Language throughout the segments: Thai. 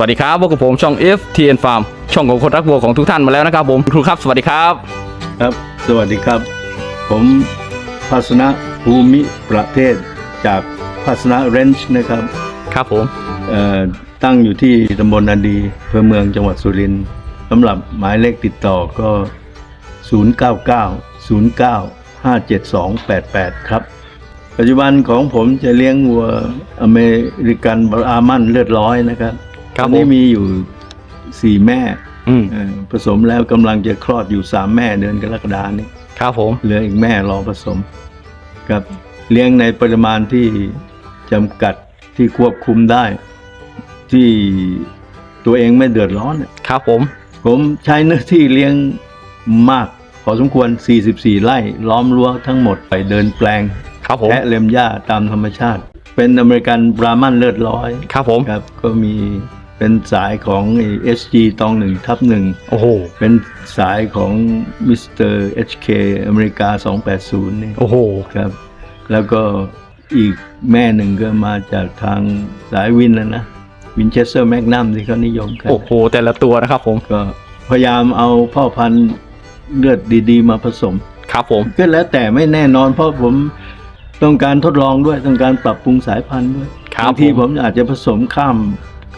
วัสดีครับพวกบผมช่อง FTN Farm ช่องของคนรักวัวของทุกท่านมาแล้วนะครับ ผมครูครับ สวัสดีครับ ครับ สวัสดีครับ ผมภาสนะภูมิประเทศจากภาสนะเรนจ์นะครับ ครับผมเอ่อตั้งอยู่ที่ตำบลนาดีอำเภอเมืองจังหวัดสุรินทร์สำหรับหมายเลขติดต่อก็ 099 09 57288 ครับ ปัจจุบันของผมจะเลี้ยงวัวอเมริกันบรามันเลือดร้อยนะครับ ครับตอนนี้ผมมีอยู่สี่แม่อืมเอ่อผสมแล้วกำลังจะคลอดอยู่สามแม่เดือนกรกฎานี้ครับผม เหลืออีกแม่รอผสมกับเลี้ยงในปริมาณที่จำกัดที่ควบคุมได้ ที่ตัวเองไม่เดือดร้อนเนี่ยครับผม ผมใช้เนื้อที่เลี้ยงมากพอสมควร 44 ไร่ ล้อมรั้วทั้งหมดไปเดินแปลง ครับผม แพะเล็มหญ้าตามธรรมชาติ เป็นอเมริกันบรามันเลือดร้อย ครับผม ครับ ก็มี เป็นสายของ SG ตองหนึ่งทับหนึ่งโอ้โห เป็นสายของมิสเตอร์ HK อเมริกา 280 นี่โอ้โห ครับ แล้วก็อีกแม่หนึ่งก็มาจากทางสายวินนะนะวินเชสเตอร์แมกนัมที่เขานิยมกัน โอ้โห แต่ละตัวนะครับผมก็พยายามเอาพ่อพันธุ์เลือดดีๆ มาผสม ครับผม ก็แล้วแต่ไม่แน่นอนเพราะผมต้องการทดลองด้วยต้องการปรับปรุงสายพันธุ์ด้วยครับบางทีผมผมอาจจะผสมข้าม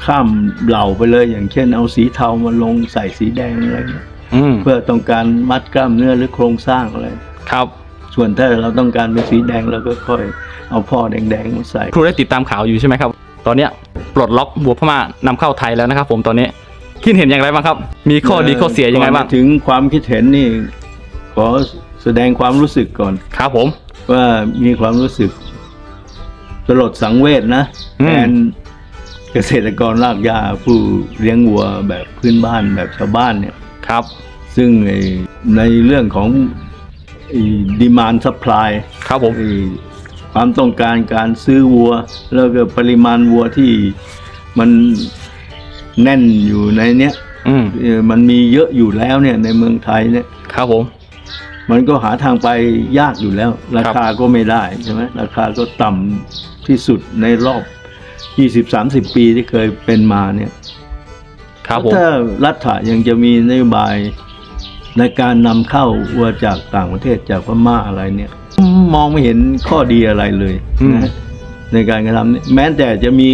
ข้ามเหล่าไปเลยอย่างเช่น เอาสีเทามาลงใส่สีแดงอะไรเงี้ยอืมเพื่อต้องการมัดกล้ามเนื้อหรือโครงสร้างอะไร ครับส่วนถ้าเราต้องการเป็นสีแดงเราก็ค่อยเอาพ่อแดงๆมาใส่ ครูได้ติดตามข่าวอยู่ใช่ไหมครับ ตอนเนี้ยปลดล็อกวัวพม่านำเข้าไทยแล้วนะครับ ผมตอนนี้คิดเห็นอย่างไรบ้างครับ มีข้อดีข้อเสียยังไงบ้างก่อนจะถึงความคิดเห็นนี่ ขอแสดงความรู้สึกก่อน ครับผม ว่ามีความรู้สึกสลดสังเวชนะอืม แทน เกษตรกรรากหญ้าผู้เลี้ยงวัวแบบพื้นบ้านแบบชาวบ้านเนี่ยครับ ซึ่งไอ้ในเรื่องของดีมานซัพพลายครับผมความต้องการการซื้อวัว แล้วก็ปริมาณวัวที่มันแน่นอยู่ในเนี้ยอืมเอ่อมันมีเยอะอยู่แล้วเนี่ยในเมืองไทยเนี่ยครับผม มันก็หาทางไปยากอยู่แล้ว ราคาก็ไม่ได้ใช่ไหมราคาก็ต่ำที่สุดในรอบ 20-30ปีที่เคยเป็นมาเนี่ยครับผมถ้ารัฐะยังจะมีนโยบายในการนำเข้าวัวจากต่างประเทศจากพม่าอะไรเนี่ย มองไม่เห็นข้อดีอะไรเลยอืมนะในการกระทำเนี่ยแม้แต่จะมี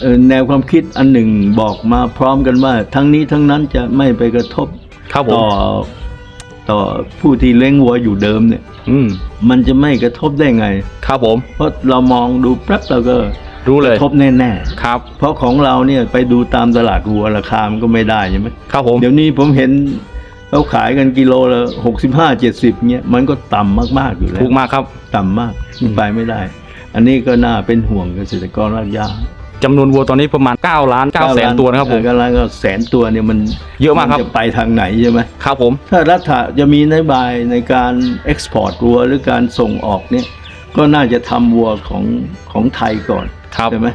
เอ่อแนวความคิดอันหนึ่งบอกมาพร้อมกันว่า ทั้งนี้ทั้งนั้นจะไม่ไปกระทบครับผมต่อต่อผู้ที่เลี้ยงวัวอยู่เดิมเนี่ย อืมมันจะไม่กระทบได้ไง ครับผม เพราะเรามองดูแป๊บเราก็ รู้เลยกระทบแน่ครับๆเพราะของเราเนี่ยไปดูตามตลาดวัวราคามันก็ไม่ได้ใช่ไหมครับผม เดี๋ยวนี้ผมเห็นเขาขายกันกิโลละหกสิบห้าเจ็ดสิบเนี่ยมันก็ต่ำมากๆอยู่แล้ถูวกมากครับ ต่ำมากไปไม่ได้ อันนี้ก็น่าเป็นห่วงเกษตรกรรากหญ้าจำนวนวัวตอนนี้ประมาณ 9 ล้าน9แสนตัวนะครับผมก็แล้วก็แสนตัวเนี่ยมันเยอะมากครับนจะไปทางไหนใช่ไหมครับผม ถ้ารัฐะจะมีนโยบายในการเอ็กซ์พอร์ตวัวหรือการส่งออกเนี่ยก็น่าจะทำวัวของของไทยก่อนครับ ใช่ไหม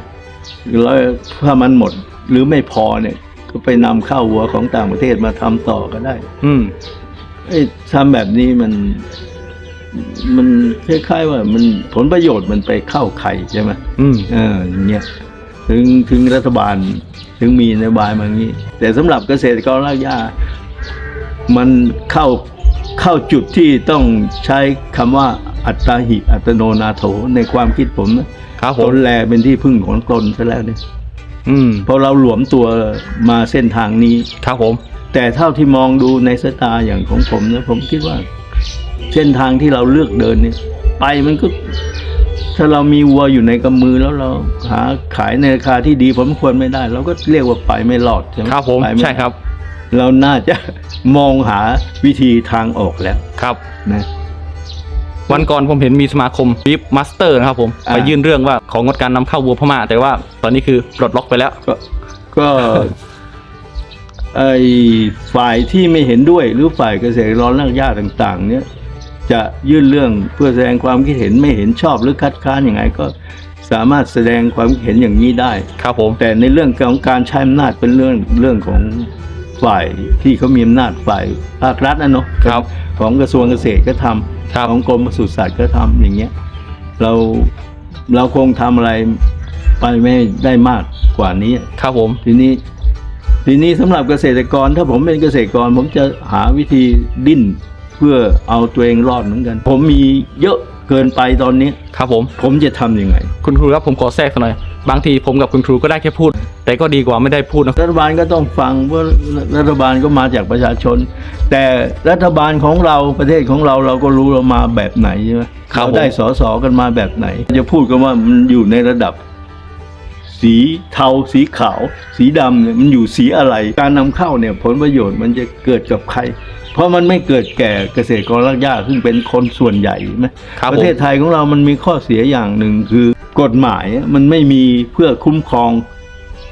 แล้วถ้ามันหมดหรือไม่พอเนี่ย ก็ไปนำเข้าวัวของต่างประเทศมาทำต่อก็ได้อืมเอ้ยทำแบบนี้มัน มันคล้ายๆว่ามันผลประโยชน์มันไปเข้าใครใช่ไหม อืม เอออย่างเงี้ยถึงถึงรัฐบาลถึงมีนโยบายมาอย่างนี้ แต่สำหรับเกษตรกรรากหญ้ามันเข้าเข้าจุดที่ต้องใช้คำว่าอัตตาหิอัตโนนาโถในความคิดผมนะ ครับผตมนแลเป็นที่พึ่งของตนซะแล้วเนี่ยอืมพอเราหลวมตัวมาเส้นทางนี้ ครับผม แต่เท่าที่มองดูในสายตาอย่างของผมนะผมคิดว่า เส้นทางที่เราเลือกเดินเนี่ย ไปมันก็ ถ้าเรามีวัวอยู่ในกำมือแล้วเราหาขายในราคาที่ดีผมควรไม่ได้ เราก็เรียกว่าไปไม่รอดใช่ไหมครับผม ไปไได้ใช่ครับ เราน่าจะ มองหาวิธีทางออกแล้วครับ นะ วันก่อนผมเห็นมีสมาคมบีฟมาสเตอร์นะครับผมอ่าไปยื่นเรื่องว่าของงดการนำเข้าวัวพม่า แต่ว่าตอนนี้คือปลดล็อกไปแล้วก็ก็ไอฝ่ายที่ไม่เห็นด้วยหรือฝ่ายเกษตรกรรากหญ้าต่าง ๆ เนี่ย จะยื่นเรื่องเพื่อแสดงความคิดเห็นไม่เห็นชอบหรือคัดค้านยังไงก็สามารถแสดงความคิดเห็นอย่างนี้ได้ ครับผม แต่ในเรื่องของการใช้อำนาจเป็นเรื่องเรื่องของ ฝ่ายที่เขามีอำนาจฝ่ายภาครัฐนะเนาะครับของกระทรวงเกษตรก็ทำครับของกรมปศุสัตว์ก็ทำอย่างเงี้ยเราเราคงทำอะไรไปไม่ได้มากกว่ากว่านี้ครับผมทีนี้ ทีนี้สำหรับเกษตรกร ถ้าผมเป็นเกษตรกร ผมจะหาวิธีดิ้นเพื่อเอาตัวเองรอดเหมือนกัน ผมมีเยอะเกินไปตอนนี้ครับผม ผมจะทำยังไง คุณครูครับผมขอแทรกสักหน่อย บางทีผมกับคุณครูก็ได้แค่พูด แต่ก็ดีกว่าไม่ได้พูดนะรัฐบาลก็ต้องฟังเพราะรัฐบาลก็มาจากประชาชน แต่รัฐบาลของเราประเทศของเราเราก็รู้เรามาแบบไหนใช่ไหมครับเราได้ผมสอสอกันมาแบบไหน จะพูดกันว่ามันอยู่ในระดับ สีเทาสีขาว สีดำเนี่ยมันอยู่สีอะไร การนำเข้าเนี่ยผลประโยชน์มันจะเกิดกับใคร เพราะมันไม่เกิดแก่เกษตรกรรากหญ้าซึ่งเป็นคนส่วนใหญ่ใช่ไหมครับประผมเทศไทยของเรามันมีข้อเสียอย่างหนึ่งคือกฎหมายมันไม่มีเพื่อคุ้มครอง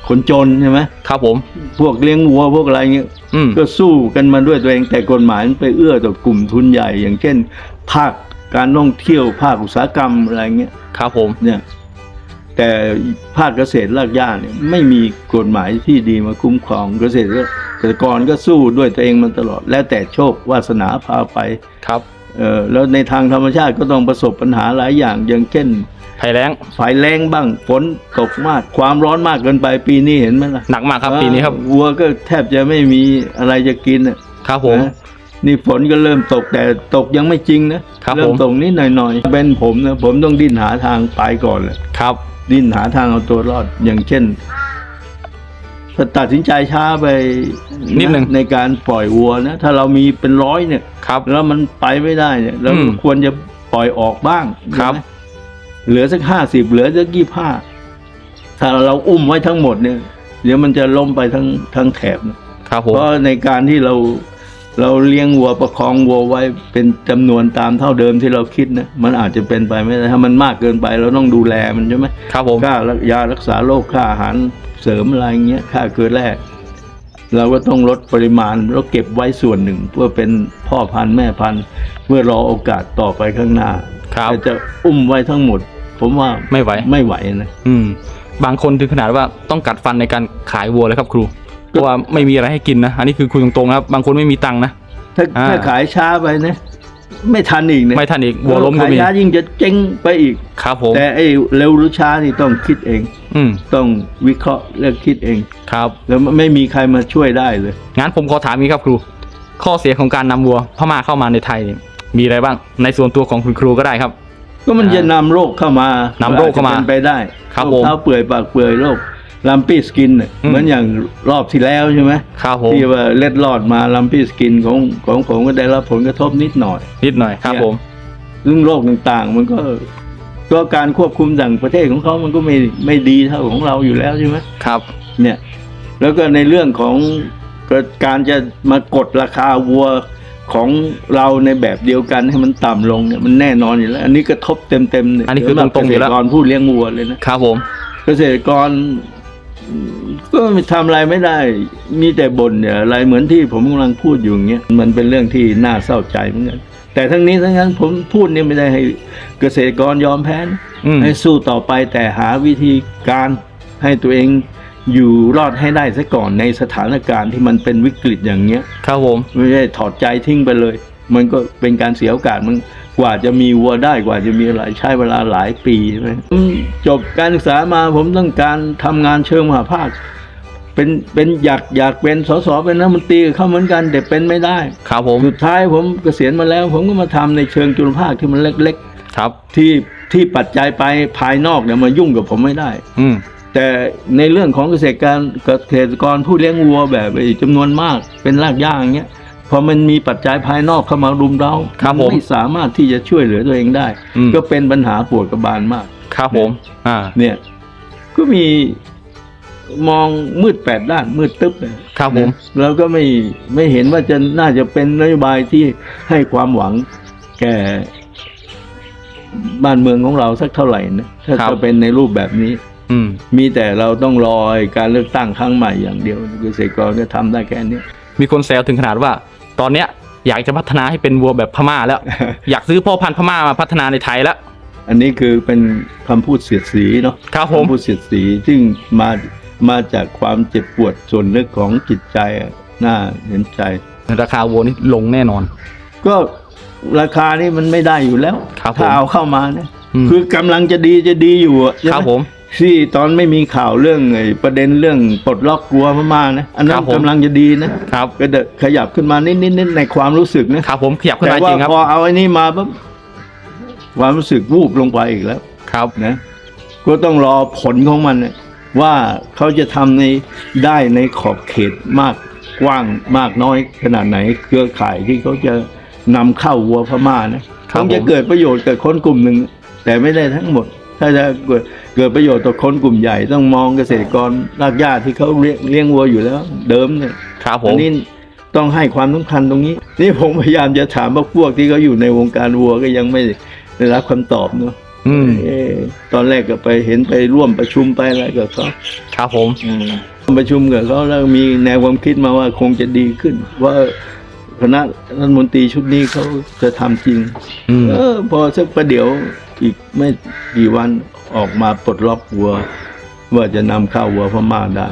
คนจนใช่ไหมครับผมพวกเลี้ยงวัวพวกอะไรเงี้ยอืมก็สู้กันมาด้วยตัวเองแต่กฎหมายมันไปเอื้อต่อกลุ่มทุนใหญ่ อย่างเช่น ภาคการท่องเที่ยวภาคอุตสาหกรรมอะไรเงี้ยครับผมเนี่ยแต่ภาคเกษตรรากหญ้าเนี่ยไม่มีกฎหมายที่ดีมาคุ้มครองเกษตรเกษตรกรก็สู้ด้วยตัวเองมาตลอด แล้วแต่โชควาสนาพาไปครับเออแล้วในทางธรรมชาติก็ต้องประสบปัญหาหลายอย่างอย่างเช่น ภัยแล้งไฟแรงบ้างฝนตกมาก ความร้อนมากเกินไปปีนี้เห็นไหมล่ะหนักมากครับปีนี้ครับวัวก็แทบจะไม่มีอะไรจะกินอะครับผมนะนี่ฝนก็เริ่มตกแต่ตกยังไม่จริงนะครับเริ่มผมตกนิดหน่อยๆเป็นผมนะผมต้องดิ้นหาทางไปก่อนเลยครับ ดิ้นหาทางเอาตัวรอดอย่างเช่นถ้าตัดสินใจช้าไปนิดหนึ่งในการปล่อยวัวนะถ้าเรามีเป็นร้อยเนี่ยครับ แล้วมันไปไม่ได้เนี่ยเราอืมควรจะปล่อยออกบ้างครับใช่ไหม เหลือสักห้าสิบเหลือสักยี่ห้าถ้าเราอุ้มไว้ทั้งหมดเนี่ย เดี๋ยวมันจะล้มไปทั้งทั้งแถบนะครับผมเพราะในการที่เราเราเลี้ยงวัวประคองวัวไว้เป็นจำนวนตามเท่าเดิมที่เราคิดนะมันอาจจะเป็นไปไม่ได้ถ้ามันมากเกินไปเราต้องดูแลมันใช่ไหมครับผมค่ายารักษาโรคค่าอาหารเสริมอะไรเงี้ยค่าเกลือแร่เราก็ต้องลดปริมาณแล้วเก็บไว้ส่วนหนึ่ง เพื่อเป็นพ่อพันธุ์แม่พันธุ์เมื่อรอโอกาสต่อไปข้างหน้าครับแต่จะอุ้มไว้ทั้งหมด ผมว่าไม่ไหวไม่ไหวนะอืม บางคนถึงขนาดว่าต้องกัดฟันในการขายวัวเลยครับครูเพราะว่าไม่มีอะไรให้กินนะอันนี้คือคุยตรงๆนะครับบางคนไม่มีตังค์นะถ้าอ่าถ้าขายช้าไปนะไม่ทันอีกเนี่ยไม่ทันอีกวัวล้มก็ขายมีช้ายิ่งจะเจ๊งไปอีกครับผมแต่ไอ้เร็วหรือช้านี่ต้องคิดเอง อืมต้องวิเคราะห์เลือกคิดเอง ครับ แล้วไม่มีใครมาช่วยได้เลยงั้นผมขอถามนี้ครับครู ข้อเสียของการนำวัวพม่าเข้ามาในไทยเนี่ยมีอะไรบ้าง ในส่วนตัวของคุณครูก็ได้ครับ ก็มันจะนำโรคเข้ามานำโรคเข้ามาอจจะเป็นไปได้ครับโรผม เท้าเปื่อยปากเปื่อยโรคลัมปี้สกินน่ะอืมเหมือนอย่างรอบที่แล้วใช่ไหมครับผมที่ว่าเล็ดลอดมาลัมปี้สกินของของผมก็ได้รับผลกระทบนิดหน่อย นิดหน่อยครับเนี่ยผม ซึ่งโรคต่างๆ มันก็ก็การควบคุมต่างประเทศของเขามันก็ไม่ไม่ดีเท่าของเราอยู่แล้วใช่ไหมครับ เนี่ย แล้วก็ในเรื่องของการจะมากดราคาวัว ของเราในแบบเดียวกันให้มันต่ำลงเนี่ยมันแน่นอนอยู่แล้ว อันนี้กระทบเต็มๆเนี่ยอันนี้คือสำหบตรงๆอยู่แล้วเกษตรกรผู้เลี้ยงวัวเลยนะ ครับผม เกษตรกรก็ทำอะไรไม่ได้ มีแต่บ่นเนี่ยอะไรเหมือนที่ผมกำลังพูดอยู่อย่างเงี้ยมันเป็นเรื่องที่น่าเศร้าใจเหมือนกันแต่ทั้งนี้ทั้งนั้นผมพูดเนี่ยไม่ได้ให้เกษตรกรยอมแพ้นะอืม ให้สู้ต่อไปแต่หาวิธีการให้ตัวเอง อยู่รอดให้ได้ซะก่อนในสถานการณ์ที่มันเป็นวิกฤตอย่างเงี้ย ครับผม ไม่ใช่ถอดใจทิ้งไปเลย มันก็เป็นการเสียโอกาสมันกว่าจะมีวัวได้กว่าจะมีอะไรใช้เวลาหลายปีใช่ไหมอืมจบการศึกษามาผมต้องการทำงานเชิงมหาภาค เป็นเป็นอยากอยากเป็นสสเป็นนักดนตรีกับเขาเหมือนกันแต่เป็นไม่ได้ครับผมสุดท้ายผมเกษียณมาแล้ว ผมก็มาทำในเชิงจุลภาคที่มันเล็กครับๆที่ที่ปัจจัยไปภายนอกเนี่ยมายุ่งกับผมไม่ได้ อืม แต่ในเรื่องของเกษตรการเกษตรกรผู้เลี้ยงวัวแบบไอ้จำนวนมากเป็นรากหญ้าอย่างเงี้ยพอมันมีปัจจัยภายนอกเข้ามารุมเร้าครับผมไม่สามารถที่จะช่วยเหลือตัวเองได้อืมก็เป็นปัญหาปวดกระบาลมาก ครับผม อ่า เนี่ย ก็มีมองมืดแปดด้านมืดตึ๊บเลยครับผม แล้วก็ไม่ไม่เห็นว่าจะน่าจะเป็นนโยบายที่ให้ความหวังแก่บ้านเมืองของเราสักเท่าไหร่นะถ้าครับจะเป็นในรูปแบบนี้ อืมมีแต่เราต้องรอการเลือกตั้งครั้งใหม่อย่างเดียวเกษตรกรก็ทำได้แค่นี้มีคนแซวถึงขนาดว่า ตอนเนี้ยอยากจะพัฒนาให้เป็นวัวแบบพม่าแล้ว อยากซื้อพ่อพันธุ์พม่ามาพัฒนาในไทยแล้ว อันนี้คือเป็นคำพูดเสียดสีเนาะครับผมคำพูดเสียดสีซึ่งมามาจากความเจ็บปวดส่วนลึกของจิตใจอะน่าเห็นใจ ราคาวัวนี่ลงแน่นอน ก็ราคานี่มันไม่ได้อยู่แล้วครับผมถ้าเอาเข้ามาเนี่ยอืมคือกำลังจะดีจะดีอยู่อะใช่ไหครับผม ที่ตอนไม่มีข่าวเรื่องไอ้ประเด็นเรื่องปลดล็อกกลัวพม่านะอันนั้ครันบผมกำลังจะดีนะครับ ก็เดนขยับขึ้นมานิดนิดนิดในความรู้สึกนะครับผมขยับขึ้นแต่มาจว่าริงครับพอเอาไอ้นี่มาปั๊บความรู้สึกวูบลงไปอีกแล้ว ครับ นะก็ต้องรอผลของมันนะว่าเขาจะทำในได้ในขอบเขตมากกว้างมากน้อยขนาดไหน เครือข่ายที่เขาจะนำเข้าวัวพม่านะครัคบงจะผมเกิดประโยชน์กับคนกลุ่มหนึ่ง แต่ไม่ได้ทั้งหมด ถ้าจะเกิดเกิดประโยชน์ต่อคนกลุ่มใหญ่ต้องมองเกษตรกรรากหญ้าที่เขาเลี้ยงเลี้ยงวัวอยู่แล้ว เดิมเนี่ยครับผอัมนนี้ต้องให้ความสำคัญตรงนี้ นี่ผมพยายามจะถามพวกพวกที่เขาอยู่ในวงการวัวก็ยังไม่ได้รับคำตอบเนาะอืมเอ่อตอนแรกก็ไปเห็นไปร่วมประชุมไปอะไรกับเขาครับผมอืมประชุมกับเขาแล้วมีแนวความคิดมาว่าคงจะดีขึ้น ว่าคณะรัฐมนตรีชุดนี้เขาจะทำจริงอืมเออพอสักประเดี๋ยว อีกไม่กี่วันออกมาปลดล็อกวัว ว่าจะนำเข้าวัวพม่าได้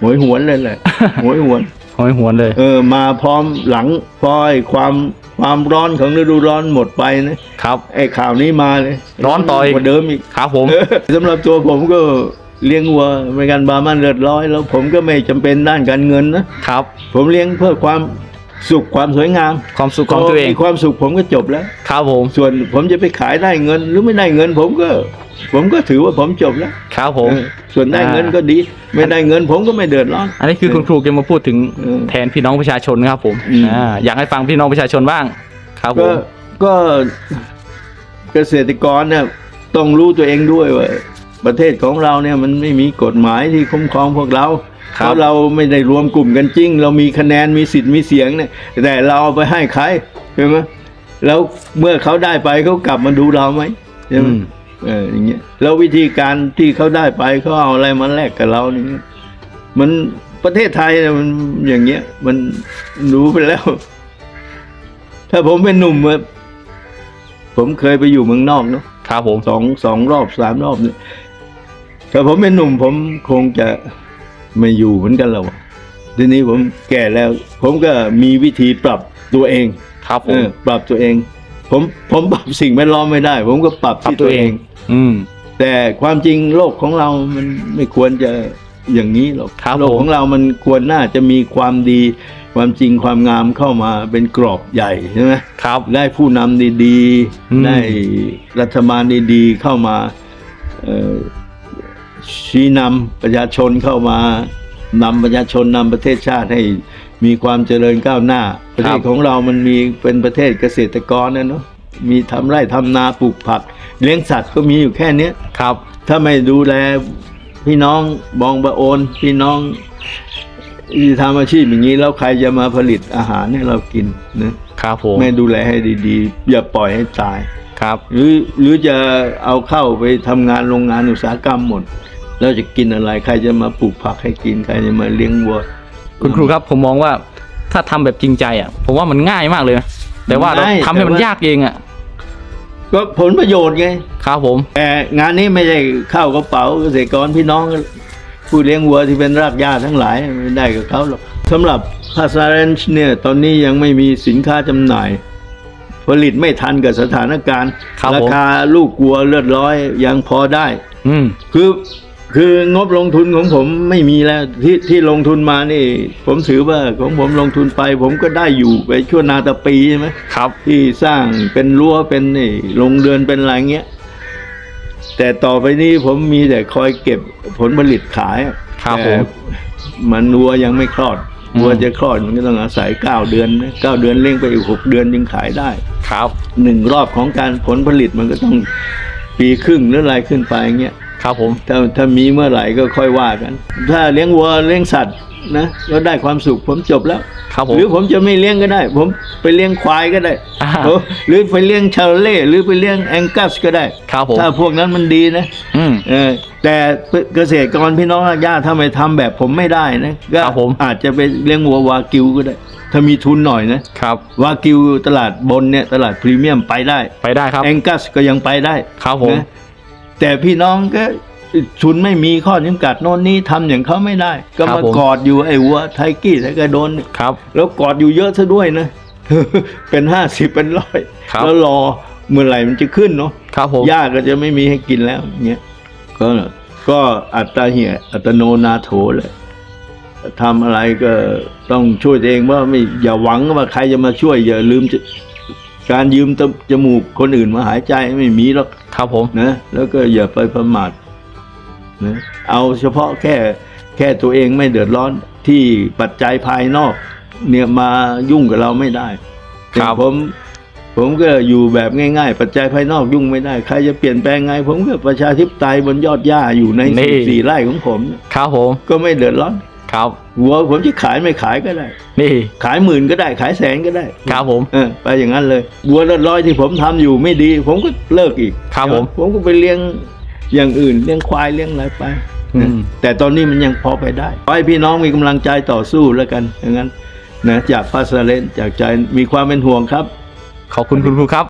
หวยหวนเลยแหละหวยหวนหอยหวนเลย เออ มาพร้อมหลังพอไอ้ความความร้อนของฤดูร้อนหมดไปนะครับไอ้ข่าวนี้มาเลยร้อนต่ออีกกว่าเดิมอีกครับผมเออสำหรับตัวผมก็เลี้ยงวัวเป็นการบามันเลือดร้อย แล้วผมก็ไม่จำเป็นด้านการเงินนะครับ ผมเลี้ยงเพื่อความ สุขความสวยงามความสุขของตัวเองพมีความสุขผมก็จบแล้ว ครับผม ส่วนผมจะไปขายได้เงินหรือไม่ได้เงินผมก็ ผมก็ถือว่าผมจบแล้วครับผม เออส่วนได้เงินอ่าก็ดี ไม่ได้เงินผมก็ไม่เดือดร้อน อันนี้คือคุณครูแกมาพูดถึงเออแทนพี่น้องประชาชนครับผมอืม อ่าอยากให้ฟังพี่น้องประชาชนบ้าง ครับผก็ม ก็เกษตรกรเนี่ยต้องรู้ตัวเองด้วยว่าประเทศของเราเนี่ยมันไม่มีกฎหมายที่คุ้มครองพวกเราครั เพบราะเราไม่ได้รวมกลุ่มกันจริง เรามีคะแนนมีสิทธิ์มีเสียงเนี่ยแต่เราเอาไปให้ใครใช่ไหมแล้วเมื่อเขาได้ไปเขากลับมาดูเราไหมใช่ไหมอืมเอออย่างเงี้ยแล้ววิธีการที่เขาได้ไปเขาเอาอะไรมาแลกกับเราอย่างเงี้ยมันประเทศไทยเนี่ยมันอย่างเงี้ย มันรู้ไปแล้ว ถ้าผมเป็นหนุ่มอะผมเคยไปอยู่เมืองนอกเนาะครับผมสองสองรอบสามรอบเนี่ยถ้าผมเป็นหนุ่มผมคงจะ ไม่อยู่เหมือนกันแล้วอะทีนี้ผมแก่แล้ว ผมก็มีวิธีปรับตัวเองครับผเอมอปรับตัวเอง ผมผมปรับสิ่งแวดล้อมไม่ได้ ผมก็ปรับปรับที่ตัตัววเอเองงอืม แต่ความจริงโลกของเรามันไม่ควรจะอย่างนี้หรอกครับโลกผม ของเรามันควรน่าจะมีความดี ความจริงความงามเข้ามาเป็นกรอบใหญ่ใช่ไหมครับ ได้ผู้นำดีอืม ๆ ได้รัฐบาลดีๆ เข้ามาเอ่อ ชี้นำประชาชนเข้ามานำประชาชนนำประเทศชาติให้มีความเจริญก้าวหน้า ประเทศของเรามันมีเป็นประเทศเกษตรกรนะเนาะมีทำไร่ทำนาปลูกผัก เลี้ยงสัตว์ก็มีอยู่แค่เนี้ยครับ ถ้าไม่ดูแลพี่น้องบองบะโอน พี่น้องที่ทำอาชีพอย่างนี้แล้วใครจะมาผลิตอาหารให้เรากินนะครับผมไม่ดูแลให้ดีๆ อย่าปล่อยให้ตายครับ หรือหรือจะเอาเข้าไปทำงานโรงงานอุตสาหกรรมหมด แล้วจะกินอะไร ใครจะมาปลูกผักให้กิน ใครจะมาเลี้ยงวัวคุณครูครับผมมองว่าถ้าทำแบบจริงใจอะ ผมว่ามันง่ายมากเลยนะแต่ว่าเราง่ายทำให้มันแต่ว่ายากเองอะก็ผลประโยชน์ไงครับผมแต่งานนี้ไม่ได้เข้ากระเป๋าเกษตรกรพี่น้องผู้เลี้ยงวัวที่เป็นรากหญ้าทั้งหลายไม่ได้กับเขาหรอกสำหรับพาซาเรนช์เนี่ยตอนนี้ยังไม่มีสินค้าจำหน่าย ผลิตไม่ทันกับสถานการณ์ครับราผมคาลูกวัวเลือดร้อยยังพอได้ อืมคือ คืองบลงทุนของผมไม่มีแล้วที่ที่ลงทุนมานี่ ผมถือว่าของผมลงทุนไป ผมก็ได้อยู่ไปชั่วนาตะปีใช่ไหมครับ ที่สร้างเป็นรั้วเป็นนี่โรงเรือนเป็นอะไรเงี้ยแต่ต่อไปนี้ผมมีแต่คอยเก็บผลผลิตขายอะครับแต่ผมมันวัวยังไม่คลอดอืมวัวจะคลอดมันก็ต้องอาศัยเก้าเดือนนะเก้าเดือนเลี้ยงไปอีกหกเดือนจึงขายได้ ครับหนึ่งรอบของการผลผลิตมันก็ต้องปีครึ่งหรืออะไรขึ้นไปเงี้ย ครับผมถ้าถ้ามีเมื่อไหร่ก็ค่อยว่ากัน ถ้าเลี้ยงวัวเลี้ยงสัตว์นะแล้วได้ความสุขผมจบแล้ว ครับผม หรือผมจะไม่เลี้ยงก็ได้ ผมไปเลี้ยงควายก็ได้อ่าโอ้หรือไปเลี้ยงชาเล่หรือไปเลี้ยงแองกัสก็ได้ ครับผมถ้าพวกนั้นมันดีนะ อืม เออแต่เกษตรกรพี่น้องรากหญ้าถ้าไม่ทำแบบผมไม่ได้นะก็ครับผม อาจจะไปเลี้ยงวัววากิวก็ได้ ถ้ามีทุนหน่อยนะ ครับวากิวตลาดบนเนี่ยตลาดพรีเมียมไปได้ ไปได้ครับ แองกัสก็ยังไปได้ครับผม นะ แต่พี่น้องก็ทุนไม่มีข้อจำกัดโน่นนี้ทำอย่างเขาไม่ได้ ก็ครับมาผม กอดอยู่ไอ้วัวไทกี้ไทกระโดนเนี่ยครับ แล้วกอดอยู่เยอะซะด้วยนะ เป็นห้าสิบเป็นร้อยครับ แล้วรอเมื่อไหร่มันจะขึ้นเนาะครับผม หญ้าก็จะไม่มีให้กินแล้วเงี้ยก็ก็อัตตาเหียอัตโนนาโถเลยทำอะไรก็ต้องช่วยตัวเองว่าไม่อย่าหวังว่าใครจะมาช่วย อย่าลืมจะ การยืมตจมูกคนอื่นมาหายใจไม่มีหรอกครับผมนะแล้วก็อย่าไปประมาทนะเอาเฉพาะแค่แค่ตัวเองไม่เดือดร้อนที่ปัจจัยภายนอก เนี่ยมายุ่งกับเราไม่ได้ครับอย่างผมผมก็อยู่แบบง่ายๆ ปัจจัยภายนอกยุ่งไม่ได้ ใครจะเปลี่ยนแปลงไง ผมก็ประชาธิปไตยบนยอดหญ้าอยู่ในนี่สี่ไร่ของผม ครับผม ก็ไม่เดือดร้อน ครับหัวผมจะขายไม่ขายก็ได้ นี่ขายหมื่นก็ได้ ขายแสนก็ได้ครับผม เออไปอย่างนั้นเลยวัวละร้อยที่ผมทำอยู่ไม่ดี ผมก็เลิกอีกครับผม ผมก็ไปเลี้ยงอย่างอื่นเลี้ยงควายเลี้ยงอะไรไปอืมแต่ตอนนี้มันยังพอไปได้ขอให้พี่น้องมีกำลังใจต่อสู้แล้วกันอย่างนั้นนะจากฟาสเลนจากใจมีความเป็นห่วงครับ ขอบคุณคุณครูครับ